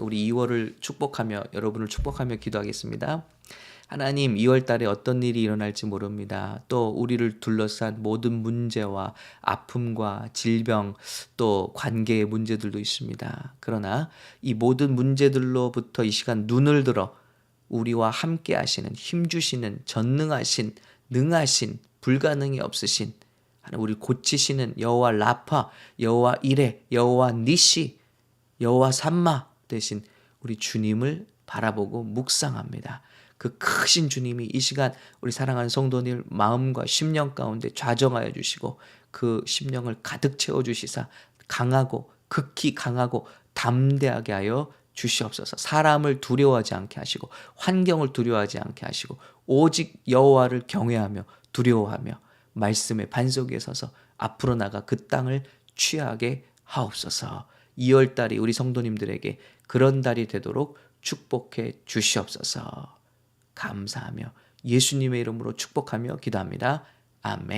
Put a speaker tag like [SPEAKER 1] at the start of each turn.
[SPEAKER 1] 우리 2월을 축복하며 여러분을 축복하며 기도하겠습니다. 하나님 2월 달에 어떤 일이 일어날지 모릅니다. 또 우리를 둘러싼 모든 문제와 아픔과 질병 또 관계의 문제들도 있습니다. 그러나 이 모든 문제들로부터 이 시간 눈을 들어 우리와 함께 하시는 힘 주시는 전능하신 능하신 불가능이 없으신 하나님 우리 고치시는 여호와 라파 여호와 이레 여호와 니시 여호와 삼마 대신 우리 주님을 바라보고 묵상합니다. 그 크신 주님이 이 시간 우리 사랑하는 성도님 마음과 심령 가운데 좌정하여 주시고 그 심령을 가득 채워 주시사 강하고 극히 강하고 담대하게 하여 주시옵소서. 사람을 두려워하지 않게 하시고 환경을 두려워하지 않게 하시고 오직 여호와를 경외하며 두려워하며 말씀의 반석 에 서서 앞으로 나가 그 땅을 취하게 하옵소서. 2월 달이 우리 성도님들에게 그런 달이 되도록 축복해 주시옵소서. 감사하며 예수님의 이름으로 축복하며 기도합니다. 아멘.